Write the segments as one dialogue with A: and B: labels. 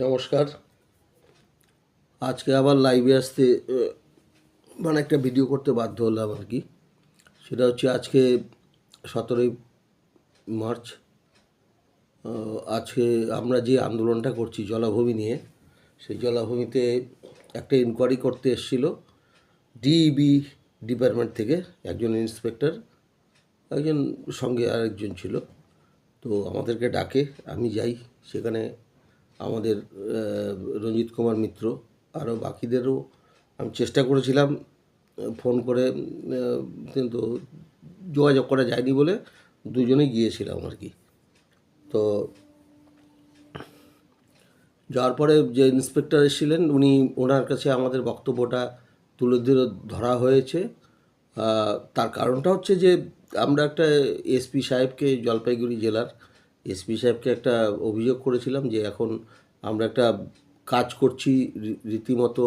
A: নমস্কার। আজকে আবার লাইভে আসতে মানে একটা ভিডিও করতে বাধ্য হলাম আর কি। সেটা হচ্ছে আজকে সতেরোই মার্চ আজকে আমরা যে আন্দোলনটা করছি জলাভূমি নিয়ে, সেই জলাভূমিতে একটা ইনকোয়ারি করতে এসেছিল ডিইবি ডিপার্টমেন্ট থেকে একজন ইন্সপেক্টর একজন সঙ্গে আরেকজন ছিল। তো আমাদেরকে ডাকে, আমি যাই, সেখানে আমাদের রঞ্জিত কুমার মিত্র, আরও বাকিদেরও আমি চেষ্টা করেছিলাম ফোন করে কিন্তু যোগাযোগ করা যায়নি বলে দুজনেই গিয়েছিলাম আর কি। তো যাওয়ার পরে যে ইন্সপেক্টর এসেছিলেন, উনি ওনার কাছে আমাদের বক্তব্যটা তুলে ধরে ধরা হয়েছে। তার কারণটা হচ্ছে যে আমরা একটা এসপি সাহেবকে জলপাইগুড়ি জেলার এসপি সাহেবকে একটা অভিযোগ করেছিলাম যে এখন আমরা একটা কাজ করছি রীতিমতো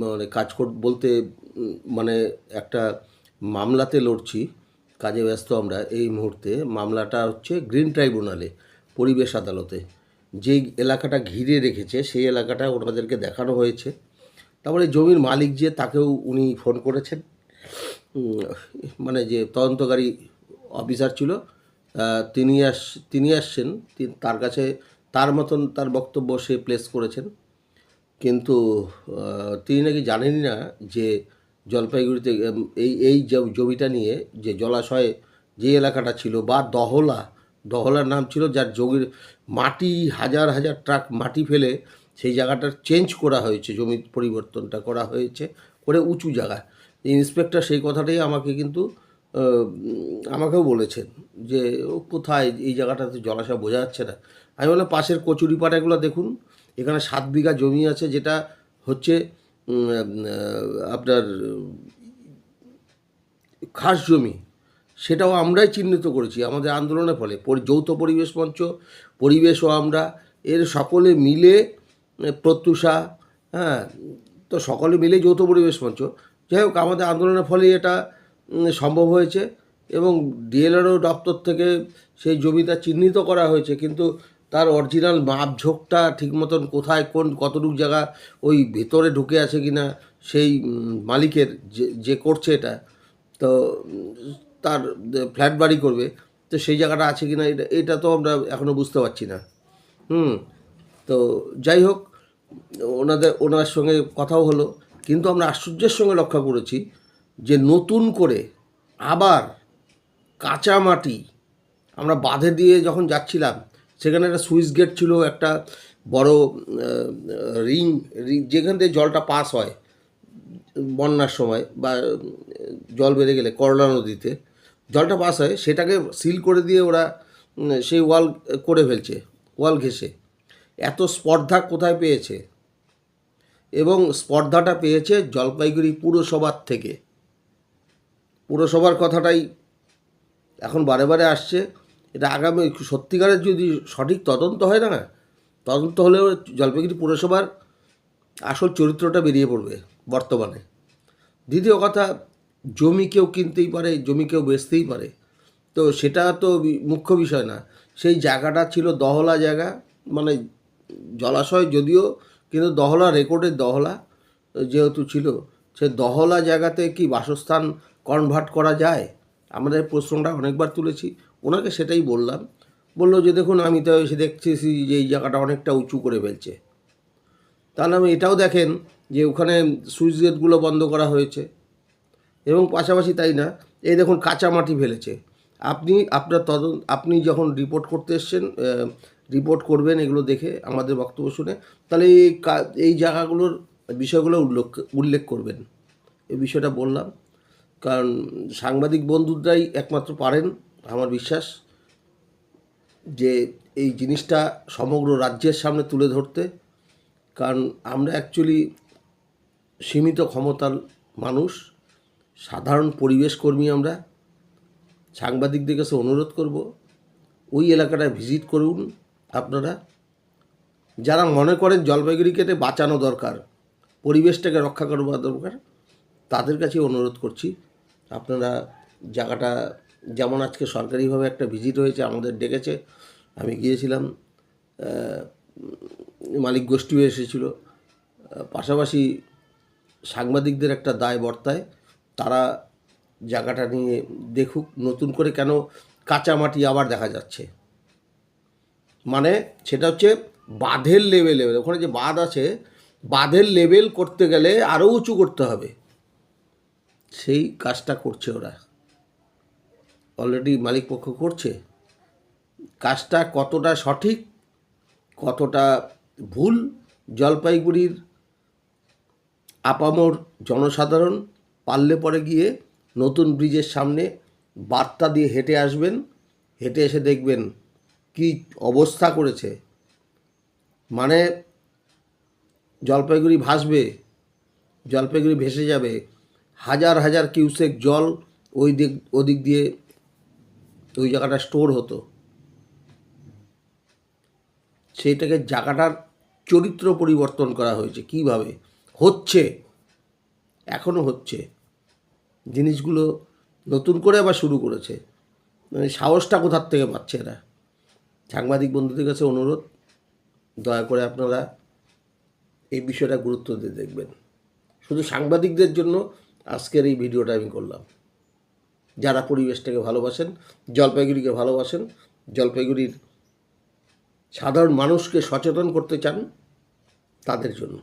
A: মানে কাজ কর, বলতে মানে একটা মামলাতে লড়ছি, কাজে ব্যস্ত আমরা এই মুহূর্তে। মামলাটা হচ্ছে গ্রিন ট্রাইব্যুনালে, পরিবেশ আদালতে। যেই এলাকাটা ঘিরে রেখেছে, সেই এলাকাটা ওনাদেরকে দেখানো হয়েছে। তারপরে জমির মালিক যে তাকেও উনি ফোন করেছেন। মানে যে তদন্তকারী অফিসার ছিল তিনি আস, তিনি আসছেন তার কাছে, তার মতন তার বক্তব্য সে প্লেস করেছেন। কিন্তু তিনি নাকি জানেনই না যে জলপাইগুড়িতে এই এই জমিটা নিয়ে যে জলাশয়ে যে এলাকাটা ছিল বা দহলা, দহলার নাম ছিল যার জমির মাটি, হাজার হাজার ট্রাক মাটি ফেলে সেই জায়গাটার চেঞ্জ করা হয়েছে, জমির পরিবর্তনটা করা হয়েছে, করে উঁচু জায়গা। ইন্সপেক্টর সেই কথাটাই আমাকে কিন্তু আমাকেও বলেছেন যে, ও কোথায়? এই জায়গাটাতে জলাশয় বোঝা যাচ্ছে না। আমি বললাম, পাশের কচুরিপাড়াগুলো দেখুন। এখানে সাত বিঘা জমি আছে যেটা হচ্ছে আপনার, খাস জমি। সেটাও আমরাই চিহ্নিত করেছি, আমাদের আন্দোলনের ফলে। যৌথ পরিবেশ মঞ্চ, পরিবেশও আমরা। এর সকলে মিলে প্রত্যুষা হ্যাঁ তো সকলে মিলে যৌথ পরিবেশ মঞ্চ। যাই হোক, আমাদের আন্দোলনের ফলে এটা সম্ভব হয়েছে এবং ডিএলআরও দপ্তর থেকে সেই জমিটা চিহ্নিত করা হয়েছে, কিন্তু তার অরিজিনাল মাপঝোঁকটা ঠিক মতন কোথায়, কোন, কতটুকু জায়গা, ওই ভেতরে ঢুকে আছে কিনা, সেই মালিকের যে যে করছে এটা, তো, তার ফ্ল্যাট বাড়ি করবে, তো সেই জায়গাটা আছে কিনা, এটা এটা তো আমরা এখনও বুঝতে পারছি না। হুম, তো যাই হোক, ওনাদের, ওনার সঙ্গে কথাও হলো, কিন্তু আমরা আশ্চর্যের সঙ্গে লক্ষ্য করেছি যে নতুন করে আবার কাঁচা মাটি আমরা বাঁধে দিয়ে যখন যাচ্ছিলাম, সেখানে একটা সুইচ গেট ছিল, একটা বড় রিং যেখান থেকে জলটা পাস হয়, বন্যার সময় বা, জল বেড়ে গেলে করলা নদীতে, জলটা পাস হয়, সেটাকে সিল করে দিয়ে ওরা সেই ওয়াল করে ফেলছে, ওয়াল ঘেসে এত স্পর্ধা কোথায় পেয়েছে? এবং স্পর্ধাটা পেয়েছে জলপাইগুড়ি পুরসভার থেকে। পুরসভার কথাটাই এখন বারে বারে আসছে। এটা আগামী সত্যিকারের যদি সঠিক তদন্ত হয় না, তদন্ত হলেও জলপাইগুড়ি পুরসভার আসল চরিত্রটা বেরিয়ে পড়বে বর্তমানে। দ্বিতীয় কথা, জমি কেউ কিনতেই পারে, জমি কেউ বেচতেই পারে। তো সেটা তো মুখ্য বিষয় না। সেই জায়গাটা ছিল দহলা জায়গা মানে জলাশয় যদিও, কিন্তু দহলা রেকর্ডের দহলা যেহেতু ছিল, সে দহলা জায়গাতে কি বাসস্থান কনভার্ট করা যায়? আমাদের প্রশ্নটা অনেকবার তুলেছি। ওনাকে সেটাই বললাম। বলল যে, দেখুন, আমি তো এসে দেখছি যে, এই জায়গাটা অনেকটা উঁচু করে ফেলছে। তাহলে আমি এটাও দেখেন যে, ওখানে সুইচ গেটগুলো বন্ধ করা হয়েছে। এবং পাশাপাশি তাই না, এই দেখুন কাঁচা মাটি ফেলেছে। আপনি, আপনার তদন্ত, আপনি যখন রিপোর্ট করতে এসছেন রিপোর্ট করবেন এগুলো দেখে আমাদের বক্তব্য শুনে, তাহলে এই এই জায়গাগুলোর বিষয়গুলো উল্লেখ উল্লেখ করবেন। এই বিষয়টা বললাম। কারণ সাংবাদিক বন্ধুরাই একমাত্র পারেন, আমার বিশ্বাস, যে এই জিনিসটা সমগ্র রাজ্যের সামনে তুলে ধরতে। কারণ আমরা অ্যাকচুয়ালি সীমিত ক্ষমতার মানুষ, সাধারণ পরিবেশ কর্মী আমরা। সাংবাদিকদের কাছে অনুরোধ করব, ওই এলাকাটা ভিজিট করুন আপনারা। যারা মনে করেন জলপাইগুড়িকে বাঁচানো দরকার, পরিবেশটাকে রক্ষা করবার দরকার তাদের কাছে অনুরোধ করছি, আপনারা জায়গাটা, যেমন আজকে সরকারিভাবে একটা ভিজিট হয়েছে, আমাদের ডেকেছে, আমি গিয়েছিলাম মালিক গোষ্ঠীও এসেছিল পাশাপাশি সাংবাদিকদের একটা দায় বর্তায়, তারা জায়গাটা নিয়ে দেখুক, নতুন করে কেন কাঁচা মাটি আবার দেখা যাচ্ছে। মানে সেটা হচ্ছে বাঁধের লেভেলে ওখানে যে বাঁধ আছে, বাঁধের লেভেল করতে গেলে আরও উঁচু করতে হবে। সেই কাজটা করছে ওরা। অলরেডি মালিক পক্ষ করছে। কাজটা কতটা সঠিক, কতটা ভুল, জলপাইগুড়ির আপামর জনসাধারণ পারলে পরে গিয়ে নতুন ব্রিজের সামনে বার্তা দিয়ে হেঁটে আসবেন, হেঁটে এসে দেখবেন কি অবস্থা করেছে। মানে জলপাইগুড়ি ভাসবে, জলপাইগুড়ি ভেসে যাবে হাজার হাজার কিউসেক জল ওই দিক ওদিক দিয়ে ওই জায়গাটা স্টোর হতো। সেইটাকে জায়গাটার চরিত্র পরিবর্তন করা হয়েছে। কীভাবে? হচ্ছে। এখনও হচ্ছে। জিনিসগুলো নতুন করে আবার শুরু করেছে। মানে সাহসটা কোথার থেকে পাচ্ছে এরা? সাংবাদিক বন্ধুদের কাছে অনুরোধ, দয়া করে আপনারা এই বিষয়টা গুরুত্ব দিয়ে দেখবেন। শুধু সাংবাদিকদের জন্য আজকের এই ভিডিওটা আমি করলাম। যারা পরিবেশটাকে ভালোবাসেন, জলপাইগুড়িকে ভালোবাসেন, জলপাইগুড়ির সাধারণ মানুষকে সচেতন করতে চান, তাদের জন্য।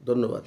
A: ধন্যবাদ।